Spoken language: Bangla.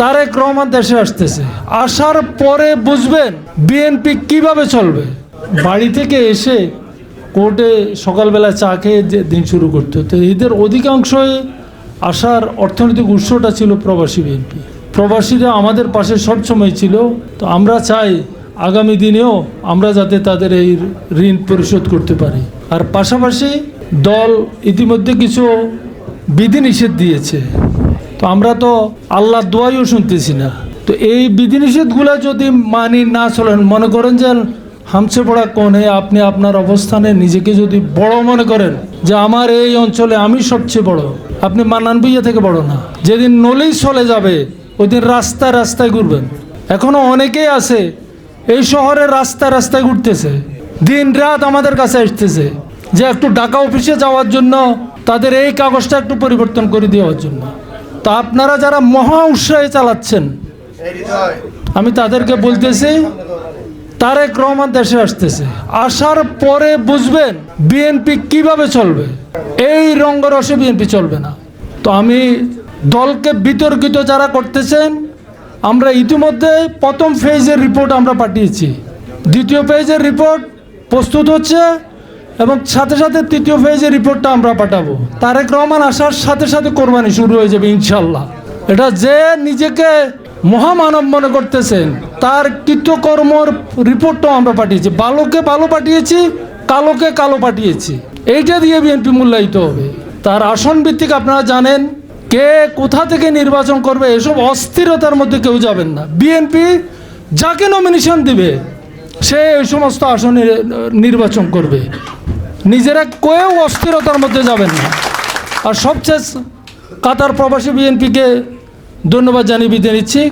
তারেক রহমান দেশে আসতেছে। আসার পরে বুঝবেন বিএনপি কীভাবে চলবে। বাড়ি থেকে এসে কোর্টে সকালবেলা চা খেয়ে দিন শুরু করতে হতো। এদের অধিকাংশই আসার অর্থনৈতিক উৎসটা ছিল প্রবাসী বিএনপি। প্রবাসীরা আমাদের পাশে সবসময় ছিল। তো আমরা চাই আগামী দিনেও আমরা যাতে তাদের এই ঋণ পরিশোধ করতে পারি। আর পাশাপাশি দল ইতিমধ্যে কিছু বিধিনিষেধ দিয়েছে। আমরা তো আল্লাহর দোয়াইও শুনতেছি না। তো এই বিধিনিষেধগুলো যদি মানি না চলেন, মনে করেন যে হামছে পড়া কোণে আপনি আপনার অবস্থানে নিজেকে যদি বড় মনে করেন যে আমার এই অঞ্চলে আমি সবচেয়ে বড়, আপনি মানান ভুইয়া থেকে বড় না। যেদিন নলেই চলে যাবে ওই দিন রাস্তায় রাস্তায় ঘুরবেন। এখনও অনেকেই আছে, এই শহরের রাস্তায় রাস্তায় ঘুরতেছে। দিন রাত আমাদের কাছে আসতেছে যে একটু ঢাকা অফিসে যাওয়ার জন্য, তাদের এই কাগজটা একটু পরিবর্তন করে দেওয়ার জন্য। তা আপনারা যারা মহা উৎসাহে চালাচ্ছেন, আমি তাদেরকে বলতেছি, তারেক রহমান দেশে আসতেছে। আসার পরে বুঝবেন বিএনপি কীভাবে চলবে। এই রঙ্গরসে বিএনপি চলবে না। তো আমি দলকে বিতর্কিত যারা করতেছেন, আমরা ইতিমধ্যে প্রথম ফেজের রিপোর্ট আমরা পাঠিয়েছি। দ্বিতীয় ফেজের রিপোর্ট প্রস্তুত হচ্ছে। এবং সাথে সাথে তৃতীয় ফেজের রিপোর্টটা আমরা পাঠাবো। তারেক রহমান আসার সাথে সাথে কোরবানি শুরু হয়ে যাবে ইনশাল্লাহ এটা যে নিজেকে মহামানব মনে করতেছেন, তার কৃতকর্মর রিপোর্টটাও আমরা পাঠিয়েছি। ভালোকে ভালো পাঠিয়েছি, কালোকে কালো পাঠিয়েছি। এইটা দিয়ে বিএনপি মূল্যায়িত হবে। তার আসন ভিত্তিক আপনারা জানেন, কে কোথা থেকে নির্বাচন করবে, এসব অস্থিরতার মধ্যে কেউ যাবেন না। বিএনপি যাকে নমিনেশন দিবে সে ওই সমস্ত আসনে নির্বাচন করবে। নিজেরা কেউ অস্থিরতার মধ্যে যাবেন না। আর সবচেয়ে কাতার প্রবাসী বিএনপিকে ধন্যবাদ জানিয়ে বিদায় নিচ্ছি।